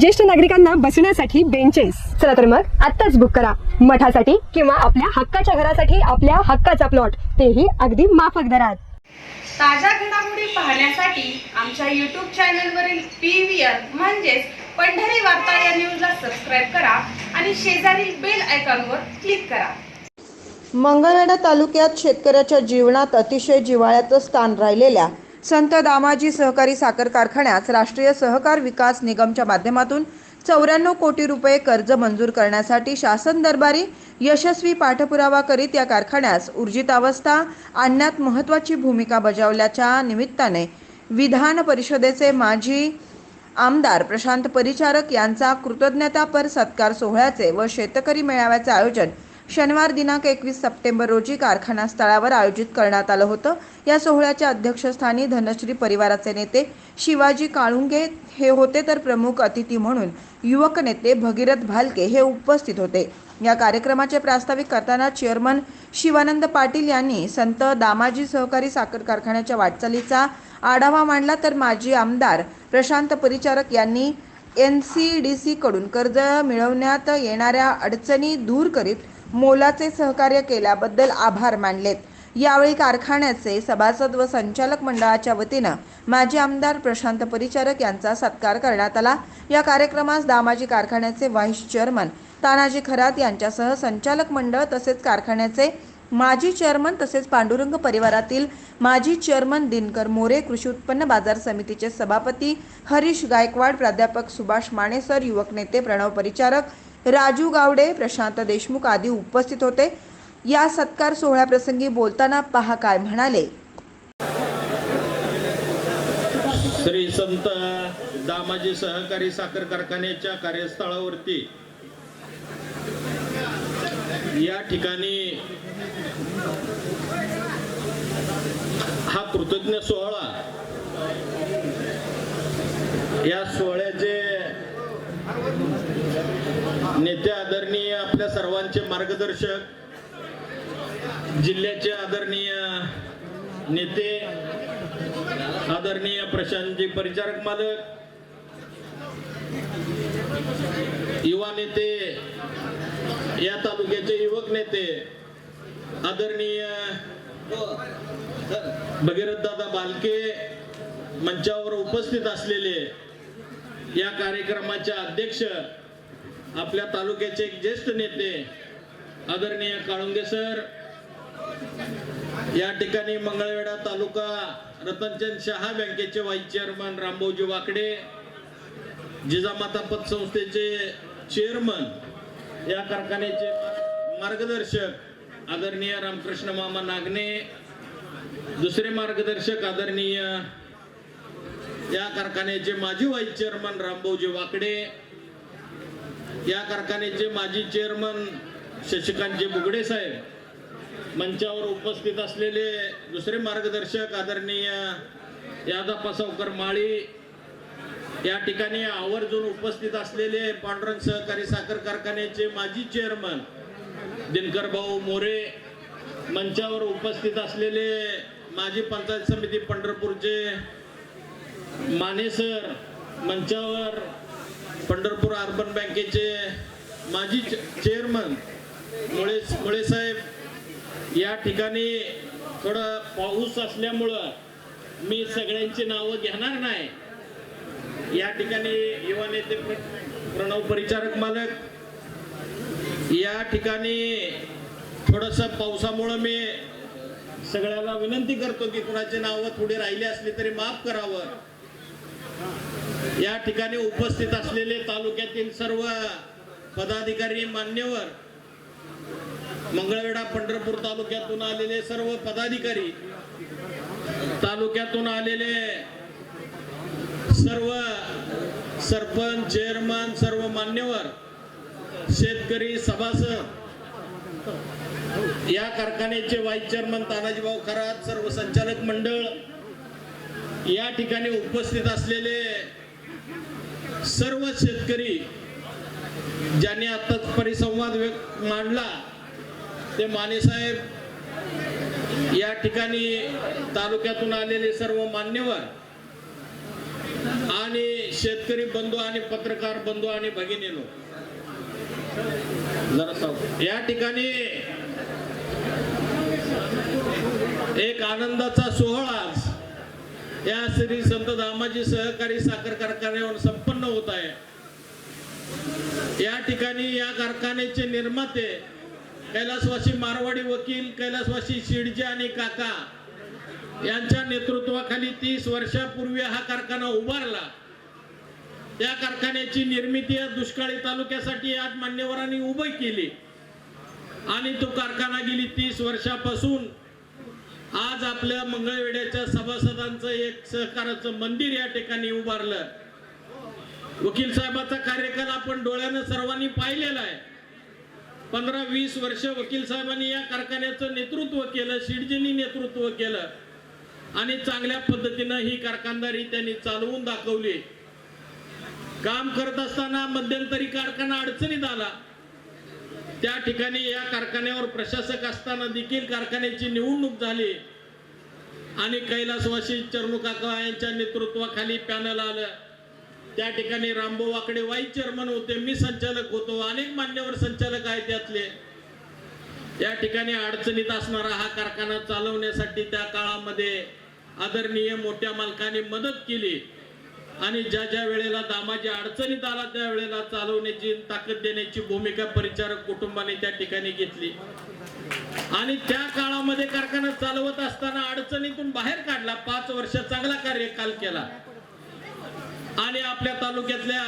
ज्येष्ठ नागरिकांना बसण्यासाठी बेंचेस चला तर मग आत्ताच बुक करा. मठासाठी किंवा आपल्या हक्काच्या घरासाठी आपल्या हक्काचा प्लॉट तेही अगदी माफक दरात. ताज्या घडामोडी पाहण्यासाठी आमच्या यूट्यूब चॅनलवरील पी व्ही आर म्हणजेच पंढरी वार्ता या न्यूजला सबस्क्राईब करा आणि शेजारील बेल आयकॉनवर क्लिक करा. मंगळवेढा तालुक्यात शेतकऱ्याच्या जीवनात अतिशय जिव्हाळ्याचं स्थान राहिलेल्या संत दामाजी सहकारी साखर कारखान्यास राष्ट्रीय सहकार विकास निगमच्या माध्यमातून चौऱ्याण्णव कोटी रुपये कर्ज मंजूर करण्यासाठी शासन दरबारी यशस्वी पाठपुरावा करीत या कारखान्यास ऊर्जितावस्था आणण्यात महत्त्वाची भूमिका बजावल्याच्या निमित्ताने विधान परिषदेचे माजी आमदार प्रशांत परिचारक यांचा कृतज्ञतापर सत्कार सोहळ्याचे व शेतकरी मेळाव्याचे आयोजन शनिवार दिनांक एकवीस सप्टेंबर रोजी कारखाना स्थळावर आयोजित करण्यात आलं होतं. या सोहळ्याच्या अध्यक्षस्थानी धनश्री परिवाराचे नेते शिवाजी काळुंगे हे होते तर प्रमुख अतिथी म्हणून युवक नेते भगीरथ भालके हे उपस्थित होते. या कार्यक्रमाचे प्रास्ताविक करताना चेअरमन शिवानंद पाटील यांनी संत दामाजी सहकारी साखर कारखान्याच्या वाटचालीचा आढावा मांडला. तर माजी आमदार प्रशांत परिचारक यांनी एन सी डी सीकडून कर्ज मिळवण्यात येणाऱ्या अडचणी दूर करीत मोलाचे सहकार्य केल्याबद्दल आभार मानलेत. यावेळी कारखान्याचे सभासद व संचालक मंडळाच्या वतीनं माजी आमदार प्रशांत परिचारक यांचा सत्कार करण्यात आला. या कार्यक्रमास दामाजी कारखान्याचे व्हाईस चेअरमन तानाजी खरात यांच्यासह संचालक मंडळ तसेच कारखान्याचे माजी चेअरमन तसेच पांडुरंग परिवारातील माजी चेअरमन दिनकर मोरे कृषी उत्पन्न बाजार समितीचे सभापती हरीश गायकवाड प्राध्यापक सुभाष मानेसर युवक नेते प्रणव परिचारक राजू गावडे प्रशांत देशमुख आदी उपस्थित होते. या सत्कार सोहळ्याप्रसंगी बोलताना पहा काय म्हणाले. श्री संत दामाजी सहकारी साखर कारखान्याच्या कार्यस्थळावरती या ठिकाणी हा कृतज्ञ सोहळा या सोहळ्याचे नेते आदरणीय आपल्या सर्वांचे मार्गदर्शक जिल्ह्याचे आदरणीय नेते आदरणीय प्रशांतजी परिचारक मालक युवा नेते या तालुक्याचे युवक नेते आदरणीय भगीरथ दादा बालके मंचावर उपस्थित असलेले या कार्यक्रमाचे अध्यक्ष आपल्या तालुक्याचे एक ज्येष्ठ नेते आदरणीय काळुंगे सर या ठिकाणी मंगळवेढा तालुका रतनचंद शहा बँकेचे व्हाईस चेअरमन रामभाऊजी वाकडे जिजामाता पतसंस्थेचे चेअरमन या कारखान्याचे मार्गदर्शक आदरणीय रामकृष्ण मामा नागणे दुसरे मार्गदर्शक आदरणीय या कारखान्याचे माजी व्हाईस चेअरमन रामभाऊजी वाकडे या कारखान्याचे माजी चेअरमन शशिकांतजी बुगडे साहेब मंचावर उपस्थित असलेले दुसरे मार्गदर्शक आदरणीय यादप्पा सावकर माळी या ठिकाणी आवर्जून उपस्थित असलेले पांडुरंग सहकारी साखर कारखान्याचे माजी चेअरमन दिनकर भाऊ मोरे मंचावर उपस्थित असलेले माजी पंचायत समिती पंढरपूरचे मानेसर मंचावर पंढरपूर अर्बन बँकेचे माजी चेअरमन मुळे मुळे साहेब या ठिकाणी थोडं पाऊस असल्यामुळं मी सगळ्यांची नावं घेणार नाही. या ठिकाणी युवा नेते प्रणव परिचारक मालक या ठिकाणी थोडस पावसामुळं मी सगळ्याला विनंती करतो की कुणाचे नावं थोडी राहिली असली तरी माफ करावं. या ठिकाणी उपस्थित असलेले तालुक्यातील सर्व पदाधिकारी मान्यवर मंगळवेढा पंढरपूर तालुक्यातून आलेले सर्व पदाधिकारी तालुक्यातून आलेले सर्व सरपंच चेअरमन सर्व मान्यवर शेतकरी सभासद या कारखान्याचे व्हाईस चेअरमन तानाजीभाऊ खरात सर्व संचालक मंडळ या ठिकाणी उपस्थित असलेले सर्व शेतकरी ज्यांनी आता परिसंवाद व्यक्त मांडला ते मानेसाहेब या ठिकाणी तालुक्यातून आलेले सर्व मान्यवर आणि शेतकरी बंधू आणि पत्रकार बंधू आणि भगिनीनो जरा या ठिकाणी एक आनंदाचा सोहळा या श्री संत दामाजी सहकारी साखर कारखान्यावर संपन्न होत आहे. या ठिकाणी या कारखान्याचे निर्माते कैलासवासी मारवाडी वकील कैलासवासी शिडजे आणि काका यांच्या नेतृत्वाखाली तीस वर्षापूर्वी हा कारखाना उभारला. त्या कारखान्याची निर्मिती या दुष्काळी तालुक्यासाठी आज मान्यवरांनी उभी केली. आणि तो कारखाना गेली तीस वर्षापासून आज आपल्या मंगळवेड्याच्या सभासदांचं एक सहकाराचं मंदिर या ठिकाणी उभारलं. वकील साहेबाचा कार्यकाल आपण डोळ्यानं सर्वांनी पाहिलेला आहे. पंधरा वीस वर्ष वकील साहेबांनी या कारखान्याचं नेतृत्व केलं शिडजींनी नेतृत्व केलं. आणि चांगल्या पद्धतीनं ही कारखानदारी त्यांनी चालवून दाखवली. काम करत असताना मध्यंतरी कारखाना अडचणीत आला. त्या ठिकाणी या कारखान्यावर प्रशासक असताना देखील कारखान्याची निवडणूक झाली. आणि कैलासवासी चरणू यांच्या नेतृत्वाखाली पॅनल आलं. त्या ठिकाणी रामभाऊ वाकडे वाईस चेअरमन होते मी संचालक होतो अनेक मान्यवर संचालक आहेत त्यातले. या ठिकाणी अडचणीत असणारा हा कारखाना चालवण्यासाठी त्या काळामध्ये आदरणीय मोठ्या मालकाने मदत केली. आणि ज्या ज्या वेळेला दामाजी अडचणीत आला त्या वेळेला चालवण्याची ताकद देण्याची भूमिका परिचारक कुटुंबाने त्या ठिकाणी घेतली. आणि त्या काळामध्ये कारखाना चालवत असताना अडचणीतून बाहेर काढला. पाच वर्ष चांगला कार्यकाल केला. आणि आपल्या तालुक्यातल्या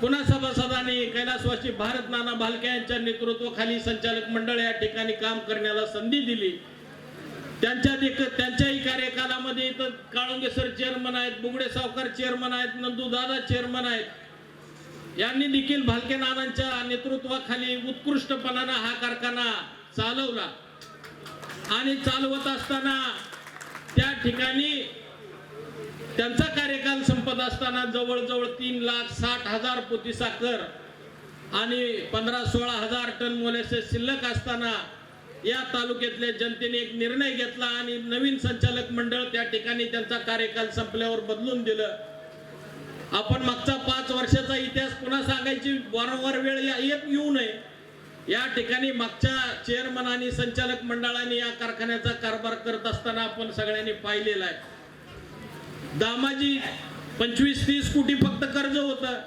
पुन्हा सभासदांनी कैलासवासी भारत नाना भालके यांच्या नेतृत्वाखाली संचालक मंडळ या ठिकाणी काम करण्याला संधी दिली. त्यांच्या देख- त्यांच्याही कार्यकालामध्ये इथं काळुंगे सर चेअरमन आहेत बुगडे सावकार चेअरमन आहेत नंदू दादा चेअरमन आहेत. यांनी देखील भालके नानांच्या नेतृत्वाखाली उत्कृष्टपणानं हा कारखाना चालवला. आणि चालवत असताना त्या ठिकाणी त्यांचा कार्यकाल संपत असताना जवळजवळ तीन लाख साठ हजार पोती साखर आणि पंधरा सोळा हजार टन मोलेसेस शिल्लक असताना या तालुक्यातल्या जनतेने एक निर्णय घेतला आणि नवीन संचालक मंडळ त्या ठिकाणी त्यांचा कार्यकाल संपल्यावर बदलून दिलं. आपण मागचा पाच वर्षाचा इतिहास पुन्हा सांगायची वारंवार वेळ या- येत येऊ नये. या ठिकाणी मागच्या चेअरमन आणि संचालक मंडळाने या कारखान्याचा कारभार करत असताना आपण सगळ्यांनी पाहिलेला आहे. दामाजी पंचवीस तीस कोटी फक्त कर्ज होतं.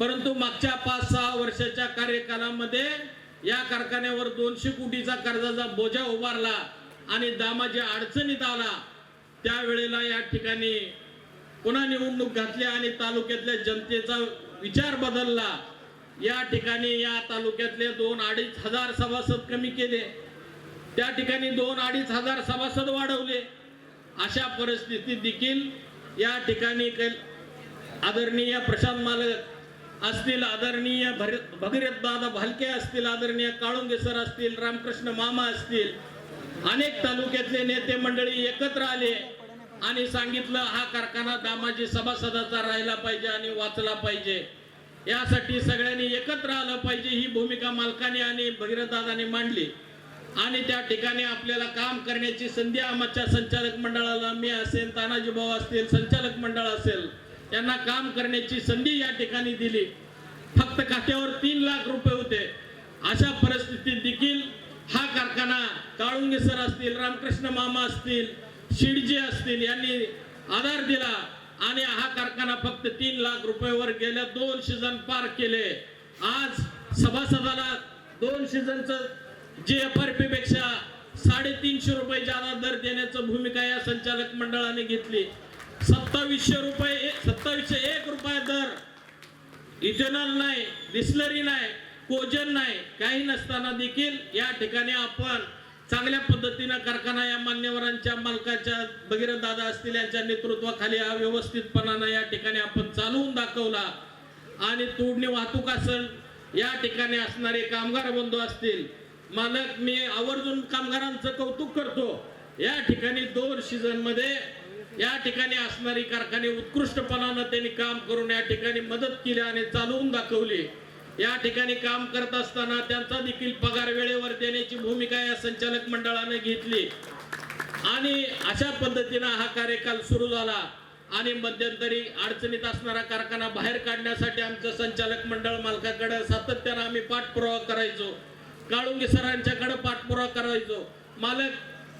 परंतु मागच्या पाच सहा वर्षाच्या कार्यकालामध्ये या कारखान्यावर दोनशे कोटीचा कर्जाचा बोजा उभारला आणि दामाच्या अडचणीत आला. त्यावेळेला या ठिकाणी पुन्हा निवडणूक घातली आणि तालुक्यातल्या जनतेचा विचार बदलला. या ठिकाणी या तालुक्यातले दोन अडीच हजार सभासद कमी केले. त्या ठिकाणी दोन अडीच हजार सभासद वाढवले. अशा परिस्थितीत देखील या ठिकाणी आदरणीय प्रशांत मालक असतील आदरणीय भगीरथ दादा भालके असतील आदरणीय काळुंगे सर असतील रामकृष्ण मामा असतील अनेक तालुक्यातले नेते मंडळी एकत्र आले आणि सांगितलं हा कारखाना दामाजी सभासदाचा राहिला पाहिजे आणि वाचला पाहिजे. यासाठी सगळ्यांनी एकत्र आलं पाहिजे. ही भूमिका मालकाने आणि भगीरथदादाने मांडली. आणि त्या ठिकाणी आपल्याला काम करण्याची संधी आमच्या संचालक मंडळाला मी असेल तानाजी भाऊ असतील संचालक मंडळ असेल त्यांना काम करण्याची संधी या ठिकाणी दिली. फक्त खात्यावर तीन लाख रुपये होते. अशा परिस्थितीत देखील हा कारखाना काळुंगे सर असतील रामकृष्ण मामा असतील शिडजे असतील यांनी आधार दिला आणि हा कारखाना फक्त तीन लाख रुपयावर गेल्या दोन सीझन पार केले. आज सभासदाला दोन सीझनचं जे एफ आर पी पेक्षा साडेतीनशे रुपये जादा दर देण्याचं भूमिका या संचालक मंडळाने घेतली. सत्तावीसशे रुपये सत्तावीसशे एक रुपये दर. इथेनॉल नाही डिस्लरी नाही कोजन नाही काही नसताना देखील या ठिकाणी आपण चांगल्या पद्धतीनं कारखाना या मान्यवरांच्या मालकाच्या भगीरथ दादा असतील यांच्या नेतृत्वाखाली हा व्यवस्थितपणानं या ठिकाणी आपण चालवून दाखवला. आणि तोडणी वाहतूक असेल या ठिकाणी असणारे कामगार बंधू असतील मालक मी आवर्जून कामगारांचं कौतुक करतो. या ठिकाणी दोन सीझनमध्ये या ठिकाणी असणारी कारखाने उत्कृष्टपणानं त्यांनी काम करून या ठिकाणी मदत केली आणि चालवून दाखवली. या ठिकाणी काम करत असताना त्यांचा देखील पगार वेळेवर देण्याची भूमिका या संचालक मंडळाने घेतली. आणि अशा पद्धतीनं हा कार्यकाल सुरू झाला आणि मध्यंतरी अडचणीत असणारा कारखाना बाहेर काढण्यासाठी आमचं संचालक मंडळ मालकाकडे सातत्यानं आम्ही पाठपुरावा करायचो. काळुंगी सरांच्याकडे पाठपुरावा करायचो. मालक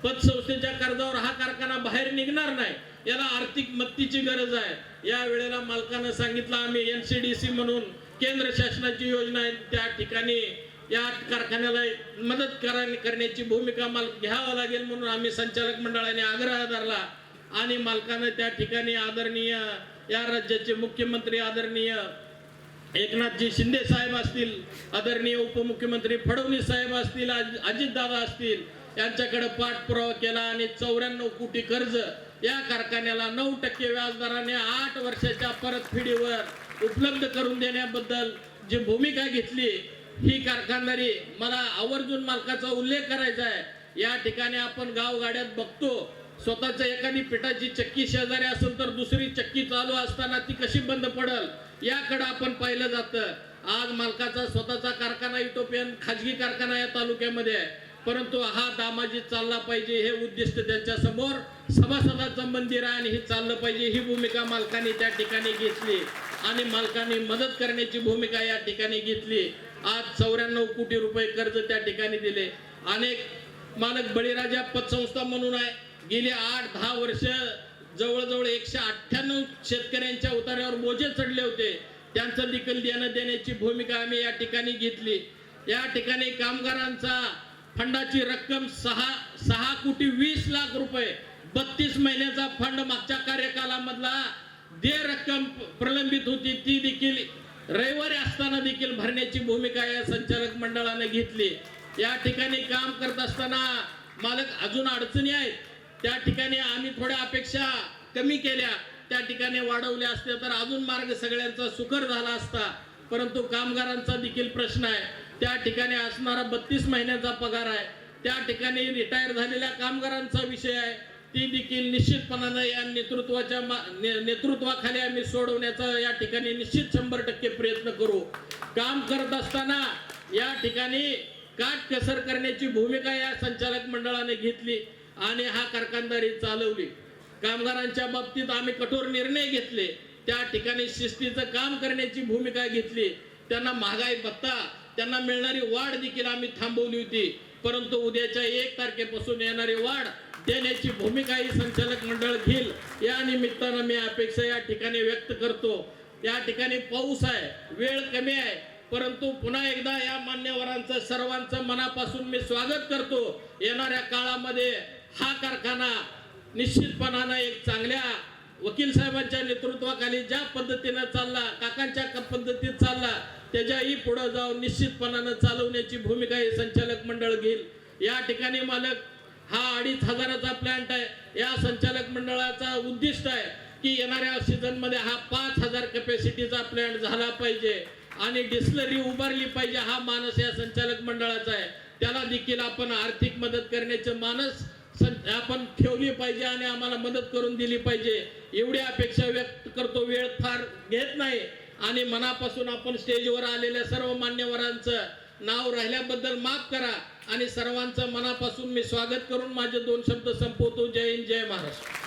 पतसंस्थेच्या कर्जावर हा कारखाना बाहेर निघणार नाही याला आर्थिक मदतीची गरज आहे. या वेळेला मालकानं सांगितलं आम्ही एनसीडीसी म्हणून केंद्र शासनाची योजना आहे त्या ठिकाणी या कारखान्याला मदत करा करण्याची भूमिका माल घ्यावं लागेल म्हणून आम्ही संचालक मंडळाने आग्रह धरला आणि मालकानं त्या ठिकाणी आदरणीय या राज्याचे मुख्यमंत्री आदरणीय एकनाथजी शिंदे साहेब असतील आदरणीय उपमुख्यमंत्री फडणवीस साहेब असतील अजितदादा असतील यांच्याकडे पाठपुरावा केला आणि चौऱ्याण्णव कोटी कर्ज या कारखान्याला नऊ टक्के व्याजदराने आठ वर्षाच्या परतफेडीवर उपलब्ध करून देण्याबद्दल जी भूमिका घेतली ही कारखानदारी मला आवर्जून मालकाचा उल्लेख करायचा आहे. या ठिकाणी आपण गावगाड्यात बघतो स्वतःच्या एखादी पिठाची चक्की शेजारी असेल तर दुसरी चक्की चालू असताना ती कशी बंद पडल? याकडं आपण पाहिलं जातं. आज मालकाचा स्वतःचा कारखाना युटोपियन खाजगी कारखाना या तालुक्यामध्ये आहे. परंतु हा दामाजी चालला पाहिजे हे उद्दिष्ट त्यांच्यासमोर. सभासदाचं मंदिर आहे आणि हे चाललं पाहिजे ही भूमिका मालकाने त्या ठिकाणी घेतली. आणि मालकाने मदत करण्याची भूमिका या ठिकाणी घेतली. आज चौऱ्याण्णव कोटी रुपये कर्ज त्या ठिकाणी दिले. अनेक मालक बळीराजा पतसंस्था म्हणून आहे. गेली आठ दहा वर्ष जवळजवळ एकशे अठ्ठ्याण्णव शेतकऱ्यांच्या उतार्यावर बोजे चढले होते. त्यांचं देखील देणं देण्याची भूमिका आम्ही या ठिकाणी घेतली. या ठिकाणी कामगारांचा फंडाची रक्कम सहा सहा कोटी वीस लाख रुपये बत्तीस महिन्याचा फंड मागच्या कार्यकालामधला जे रक्कम प्रलंबित होती. ती देखील रविवारी असताना देखील भरण्याची भूमिका या संचालक मंडळाने घेतली. या ठिकाणी काम करत असताना मालक अजून अडचणी आहेत. त्या ठिकाणी आम्ही थोड्या अपेक्षा कमी केल्या. त्या ठिकाणी वाढवल्या असत्या तर अजून मार्ग सगळ्यांचा सुकर झाला असता. परंतु कामगारांचा देखील प्रश्न आहे. त्या ठिकाणी असणारा बत्तीस महिन्याचा पगार आहे. त्या ठिकाणी रिटायर झालेल्या कामगारांचा विषय आहे. ती देखील निश्चितपणानं या नेतृत्वाच्या मा- ने- नेतृत्वाखाली आम्ही सोडवण्याचा या ठिकाणी निश्चित शंभर टक्के प्रयत्न करू. काम करत असताना या ठिकाणी काटकसर करण्याची भूमिका या संचालक मंडळाने घेतली. आणि हा कारखानदारी चालवली. कामगारांच्या बाबतीत आम्ही कठोर निर्णय घेतले. त्या ठिकाणी शिस्तीचं काम करण्याची भूमिका घेतली. त्यांना महागाई भत्ता त्यांना मिळणारी वाढ देखील आम्ही थांबवली होती. परंतु उद्याच्या एक तारखेपासून येणारी वाढ देण्याची भूमिका ही संचालक मंडळ घेईल. या निमित्तानं मी अपेक्षा या ठिकाणी व्यक्त करतो. या ठिकाणी पाऊस आहे वेळ कमी आहे. परंतु पुन्हा एकदा या मान्यवरांचं सर्वांचं मनापासून मी स्वागत करतो. येणाऱ्या काळामध्ये हा कारखाना निश्चितपणानं एक चांगल्या वकील साहेबांच्या नेतृत्वाखाली ज्या पद्धतीनं चालला काकांच्या पद्धतीत चालला त्याच्याही पुढे जाऊन निश्चितपणानं चालवण्याची भूमिका हे संचालक मंडळ घेईल. या ठिकाणी मालक हा अडीच हजाराचा प्लॅन्ट आहे. या संचालक मंडळाचा उद्दिष्ट आहे की येणाऱ्या सीझनमध्ये हा पाच हजार कॅपॅसिटीचा प्लॅन्ट झाला पाहिजे आणि डिस्लरी उभारली पाहिजे हा मानस या संचालक मंडळाचा आहे. त्याला देखील आपण आर्थिक मदत करण्याचे मानस आपण ठेवली पाहिजे आणि आम्हाला मदत करून दिली पाहिजे. एवढी अपेक्षा व्यक्त करतो. वेळ फार घेत नाही. आणि मनापासून आपण स्टेजवर आलेल्या सर्व मान्यवरांचं नाव राहिल्याबद्दल माफ करा. आणि सर्वांचं मनापासून मी स्वागत करून माझे दोन शब्द संपवतो. जय हिंद जय महाराष्ट्र.